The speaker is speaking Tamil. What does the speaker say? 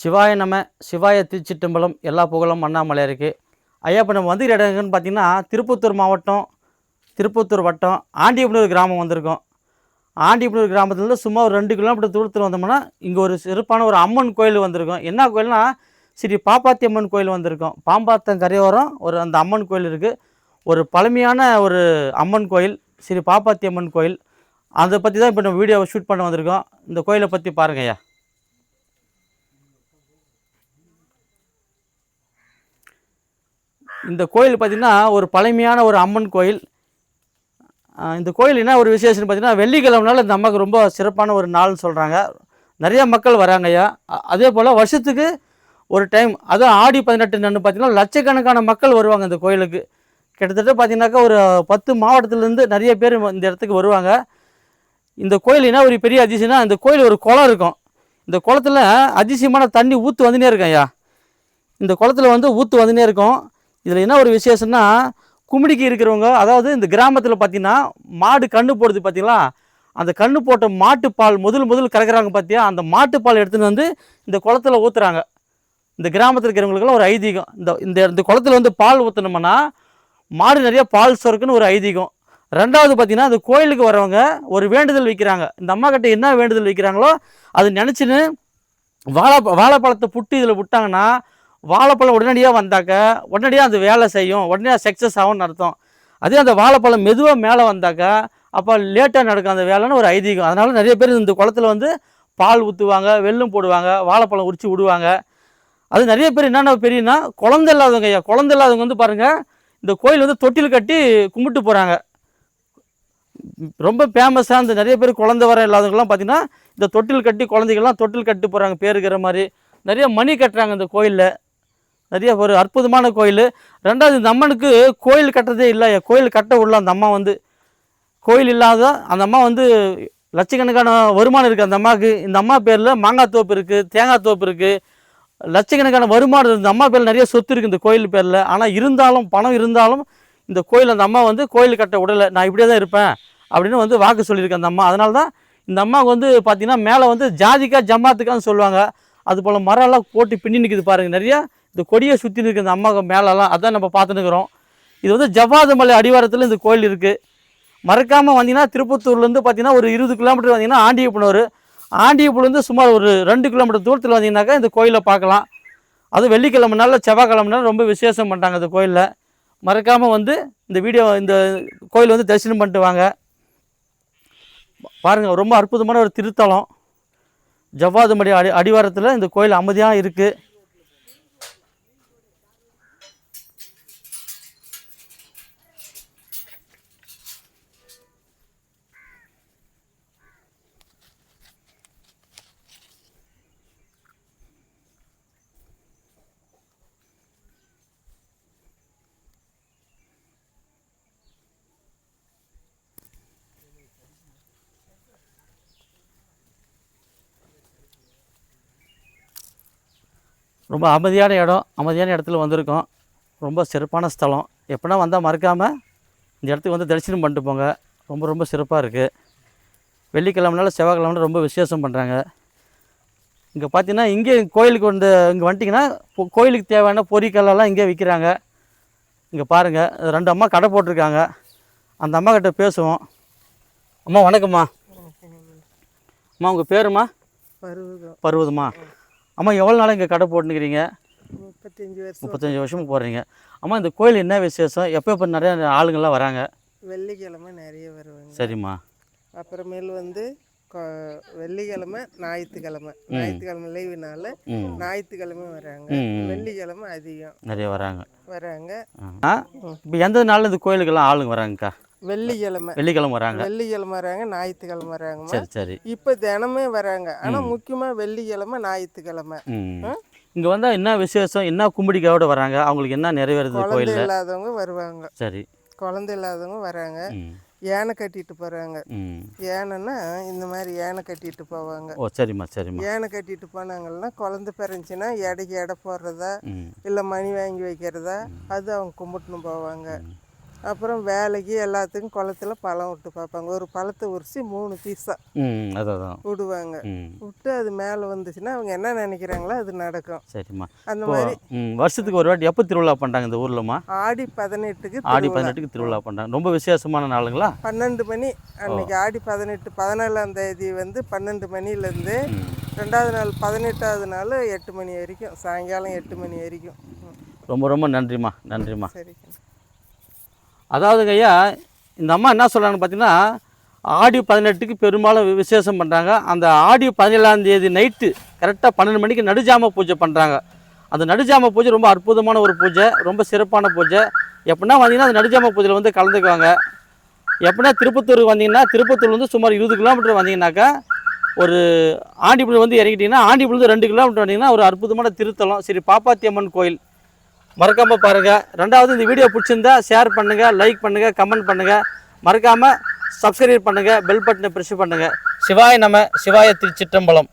சிவாய நம்ம சிவாய திருச்சிட்டம்பலம் எல்லா புகழும் அண்ணாமலை இருக்குது ஐயா இப்போ நம்ம வந்துக்கிற இடங்கன்னு பார்த்திங்கன்னா பார்த்தீங்கன்னா திருப்பத்தூர் மாவட்டம் திருப்பத்தூர் வட்டம் ஆண்டியப்பனூர் கிராமம் வந்திருக்கோம். ஆண்டியப்பனூர் கிராமத்துலேருந்து சும்மா ஒரு ரெண்டு கிலோமீட்டர் தூரத்தில் வந்தோம்னா இங்கே ஒரு சிறப்பான ஒரு அம்மன் கோயில் வந்திருக்கோம். என்ன கோயில்னா ஸ்ரீ பாப்பாத்தி அம்மன் கோயில் வந்திருக்கோம். பாம்பாத்தம் கரையோரம் ஒரு அந்த அம்மன் கோயில் இருக்குது ஒரு பழமையான ஒரு அம்மன் கோயில் ஸ்ரீ பாப்பாத்தி அம்மன் கோயில். அதை பற்றி தான் இப்போ நம்ம வீடியோவை ஷூட் பண்ண வந்திருக்கோம். இந்த கோயிலை பற்றி பாருங்க இந்த கோயில் பார்த்திங்கன்னா ஒரு பழமையான ஒரு அம்மன் கோயில். இந்த கோயில் என்ன ஒரு விசேஷம்னு பார்த்தீங்கன்னா வெள்ளிக்கிழமைனால இந்த அம்மாவுக்கு ரொம்ப சிறப்பான ஒரு நாள்னு சொல்கிறாங்க நிறைய மக்கள் வராங்கய்யா. அதே போல் வருஷத்துக்கு ஒரு டைம் அதுவும் ஆடி பதினெட்டு நன்னு பார்த்தீங்கன்னா லட்சக்கணக்கான மக்கள் வருவாங்க இந்த கோயிலுக்கு. கிட்டத்தட்ட பார்த்தீங்கன்னாக்கா ஒரு பத்து மாவட்டத்துலேருந்து நிறைய பேர் இந்த இடத்துக்கு வருவாங்க. இந்த கோயில் என்ன ஒரு பெரிய அதிசயம்னா இந்த கோயில் ஒரு குளம் இருக்கும். இந்த குளத்துல அதிசயமான தண்ணி ஊற்று வந்துனே இருக்கும் ஐயா இந்த குளத்துல வந்து ஊற்று வந்துனே இருக்கும். இதில் என்ன ஒரு விசேஷம்னா கும்மிடிக்கு இருக்கிறவங்க அதாவது இந்த கிராமத்தில் பார்த்தீங்கன்னா மாடு கண்ணு போடுது பார்த்தீங்களா அந்த கண்ணு போட்ட மாட்டுப்பால் முதல் முதல் கறக்குறாங்க பார்த்தியா அந்த மாட்டுப்பால் எடுத்துன்னு வந்து இந்த குளத்துல ஊற்றுறாங்க இந்த கிராமத்தில் இருக்கிறவங்களுக்குலாம் ஒரு ஐதீகம். இந்த இந்த இந்த குளத்துல வந்து பால் ஊற்றினோம்னா மாடு நிறைய பால் சொருக்குன்னு ஒரு ஐதீகம். ரெண்டாவது பார்த்தீங்கன்னா அந்த கோயிலுக்கு வரவங்க ஒரு வேண்டுதல் வைக்கிறாங்க. இந்த அம்மா கிட்ட என்ன வேண்டுதல் வைக்கிறாங்களோ அது நினச்சின்னு வாழை வாழைப்பழத்தை புட்டு இதில் விட்டாங்கன்னா வாழைப்பழம் உடனடியாக வந்தாக்க உடனடியாக அந்த வேலை செய்யும் உடனடியாக சக்ஸஸ் ஆகும்னு அர்த்தம். அதே அந்த வாழைப்பழம் மெதுவாக மேலே வந்தாக்க அப்போ லேட்டாக நடக்கும் அந்த வேலைன்னு ஒரு ஐதீகம். அதனால் நிறைய பேர் இந்த குளத்துல வந்து பால் ஊற்றுவாங்க வெள்ளம் போடுவாங்க வாழைப்பழம் உரிச்சு விடுவாங்க. அது நிறைய பேர் என்னென்ன பெரியனா குழந்தை இல்லாதவங்க ஐயா குழந்தை இல்லாதவங்க வந்து பாருங்கள் இந்த கோயில் வந்து தொட்டில் கட்டி கும்பிட்டு போகிறாங்க ரொம்ப ஃபேமஸாக இந்த நிறைய பேர் குழந்தை வர இல்லாதவங்கலாம் பார்த்தீங்கன்னா இந்த தொட்டில் கட்டி குழந்தைகள்லாம் தொட்டில் கட்டி போகிறாங்க பேருக்கிற மாதிரி. நிறைய மணி கட்டுறாங்க இந்த கோயிலில். நிறைய ஒரு அற்புதமான கோயில். ரெண்டாவது இந்த அம்மனுக்கு கோயில் கட்டுறதே இல்லை. கோயில் கட்ட விடல அந்த அம்மா வந்து கோயில் இல்லாத அந்த அம்மா வந்து லட்சக்கணக்கான வருமானம் இருக்குது அந்த அம்மாவுக்கு. இந்த அம்மா பேரில் மாங்காய் தோப்பு இருக்குது தேங்காய் தோப்பு இருக்குது லட்சக்கணக்கான வருமானம் இந்த அம்மா பேரில் நிறைய சொத்து இருக்குது இந்த கோயில் பேரில். ஆனால் இருந்தாலும் பணம் இருந்தாலும் இந்த கோயில் அந்த அம்மா வந்து கோயில் கட்ட விடலை. நான் இப்படியே தான் இருப்பேன் அப்படின்னு வந்து வாக்கு சொல்லியிருக்கேன் அந்த அம்மா. அதனால தான் இந்த அம்மாவுக்கு வந்து பார்த்திங்கன்னா மேலே வந்து ஜாதிக்கா ஜமாத்துக்கான்னு சொல்லுவாங்க. அது போல் மரம்லாம் போட்டு பின்னி நிற்குது பாருங்கள் நிறையா இந்த கொடியை சுற்றி நிற்குது இந்த அம்மாவுக்கு மேலெல்லாம் அதான் நம்ம பார்த்துன்னுக்குறோம். இது வந்து ஜவ்வாது மலை அடிவாரத்தில் இந்த கோயில் இருக்குது மறக்காமல் வந்தீங்கன்னா திருப்பத்தூர்லேருந்து பார்த்தீங்கன்னா ஒரு இருபது கிலோமீட்டர் வந்தீங்கன்னா ஆண்டியப்பனூர். ஆண்டியப்பூர்லேருந்து சுமார் ஒரு ரெண்டு கிலோமீட்டர் தூரத்தில் வந்தீங்கன்னாக்கா இந்த கோயிலை பார்க்கலாம். அது வெள்ளிக்கிழமை நாள் செவ்வாய்க்கிழமை நாள் ரொம்ப விசேஷம் பண்ணுறாங்க இந்த கோயிலில். மறக்காமல் வந்து இந்த வீடியோ இந்த கோயில் வந்து தரிசனம் பண்ணிட்டு வாங்க. பாருங்கள் ரொம்ப அற்புதமான ஒரு திருத்தலம். ஜவ்வாதுமடி அடி அடிவாரத்தில் இந்த கோயில் அமைதியாக இருக்குது ரொம்ப அமைதியான இடம் அமைதியான இடத்துல வந்திருக்கோம். ரொம்ப சிறப்பான ஸ்தலம். எப்போனா வந்தால் மறக்காமல் இந்த இடத்துக்கு வந்து தரிசனம் பண்ணிட்டு போங்க. ரொம்ப ரொம்ப சிறப்பாக இருக்குது வெள்ளிக்கிழமைனால செவ்வாய்க்கிழமை ரொம்ப விசேஷம் பண்ணுறாங்க இங்கே பார்த்தீங்கன்னா இங்கே கோயிலுக்கு வந்து இங்கே வந்துட்டிங்கன்னா கோயிலுக்கு தேவையான பொரிக்கல்லெல்லாம் இங்கே விற்கிறாங்க இங்கே பாருங்கள் ரெண்டு அம்மா கடை போட்டிருக்காங்க. அந்த அம்மா கிட்ட பேசுவோம். அம்மா வணக்கம்மா. அம்மா உங்கள் பேருமா பருவதம். பருவதம்மா. அம்மா எவ்வளோ நாள் இங்கே கடை போட்டுக்கிறீங்க முப்பத்தஞ்சு வருஷம். முப்பத்தஞ்சு வருஷமா போடுறீங்க அம்மா இந்த கோயில் என்ன விசேஷம்? எப்போ எப்போ நிறைய ஆளுங்கள்லாம் வராங்க? வெள்ளிக்கிழமை நிறைய வருவாங்க. சரிம்மா. அப்புறமேல் வந்து வெள்ளிக்கிழமை ஞாயிற்றுக்கிழமை. ஞாயிற்றுக்கிழமை லீவுனால ஞாயிற்றுக்கிழமை வராங்க. வெள்ளிக்கிழமை அதிகம். நிறைய வராங்க. வராங்க. இப்போ எந்த நாளில் இந்த கோயிலுக்கெல்லாம் ஆளுங்க வராங்கக்கா? வெள்ளிக்கிழமை வெள்ளிக்கிழமை வராங்க. வெள்ளிக்கிழமை வராங்க ஞாயிற்றுக்கிழமை வராங்கம்மா சரி சரி. இப்போ தினமே வராங்க. ஆனால் முக்கியமாக வெள்ளிக்கிழமை ஞாயிற்றுக்கிழமை. இங்கே வந்தால் என்ன விசேஷம் என்ன கும்பிடிக்கையோட வராங்க? அவங்களுக்கு என்ன நிறைவேறுது கோயிலில்? இல்லாதவங்க வருவாங்க. சரி. குழந்தை இல்லாதவங்க வராங்க. யானை கட்டிட்டு போகிறாங்க யானைன்னா இந்த மாதிரி யானை கட்டிட்டு போவாங்க. ஓ சரிம்மா சரிம்மா. யானை கட்டிட்டு போனாங்கன்னா குழந்தை பிறந்துச்சுன்னா எடைக்கு எடை போடுறதா இல்லை மணி வாங்கி வைக்கிறதா அது அவங்க கும்பிட்டுன்னு போவாங்க. அப்புறம் வேலைக்கு எல்லாத்துக்கும் குளத்துல பழம் விட்டு பார்ப்பாங்க. ஒரு பழத்தை உரிச்சு மூணு பீஸா ம் அதான். விடுவாங்க. விட்டு அது மேலே வந்துச்சுன்னா அவங்க என்ன நினைக்கிறாங்களோ அது நடக்கும். சரிம்மா. அந்த மாதிரி வருஷத்துக்கு ஒரு வாட்டி எப்போ திருவிழா பண்ணுறாங்க இந்த ஊர்லம்மா? ஆடி பதினெட்டுக்கு ஆடி. பதினெட்டுக்கு திருவிழா பண்ணுறாங்க ரொம்ப விசேஷமான நாளுங்களா? பன்னெண்டு மணி அன்னைக்கு ஆடி பதினெட்டு பதினாலாம் தேதி வந்து பன்னெண்டு மணிலேருந்து ரெண்டாவது நாள் பதினெட்டாவது நாள் எட்டு மணி வரைக்கும் சாயங்காலம் எட்டு மணி வரைக்கும். ரொம்ப ரொம்ப நன்றிம்மா நன்றிம்மா. சரிங்க. அதாவதுங்க ஐயா இந்த அம்மா என்ன சொல்கிறாங்கன்னு பார்த்தீங்கன்னா ஆடி பதினெட்டுக்கு பெரும்பாலும் வி- விசேஷம் பண்ணுறாங்க அந்த ஆடி பதினேழாம் தேதி நைட்டு கரெக்டாக பன்னெண்டு மணிக்கு நடுஜாம பூஜை பண்ணுறாங்க அந்த நடுஜாம பூஜை ரொம்ப அற்புதமான ஒரு பூஜை ரொம்ப சிறப்பான பூஜை. எப்படின்னா வந்தீங்கன்னா அந்த நடுஜாம பூஜையில் வந்து கலந்துக்குவாங்க. எப்படின்னா திருப்பத்தூருக்கு வந்தீங்கன்னா திருப்பத்தூர் வந்து சுமார் இருபது கிலோமீட்டர் வந்தீங்கன்னாக்கா ஒரு ஆண்டிப்புழு வந்து இறங்கிட்டீங்கன்னா ஆண்டிப்புழு ரெண்டு கிலோமீட்டர் வந்தீங்கன்னா ஒரு அற்புதமான திருத்தலம். சரி பாப்பாத்தி அம்மன் கோயில். மறக்காம பாருங்கள் ரெண்டாவது இந்த வீடியோ பிடிச்சிருந்தா ஷேர் பண்ணுங்கள் லைக் பண்ணுங்கள் கமெண்ட் பண்ணுங்க. மறக்காமல் சப்ஸ்கிரைப் பண்ணுங்கள் பெல் பட்டனை ப்ரெஷ் பண்ணுங்கள் சிவாய நம சிவாய திருச்சிற்றம்பலம்.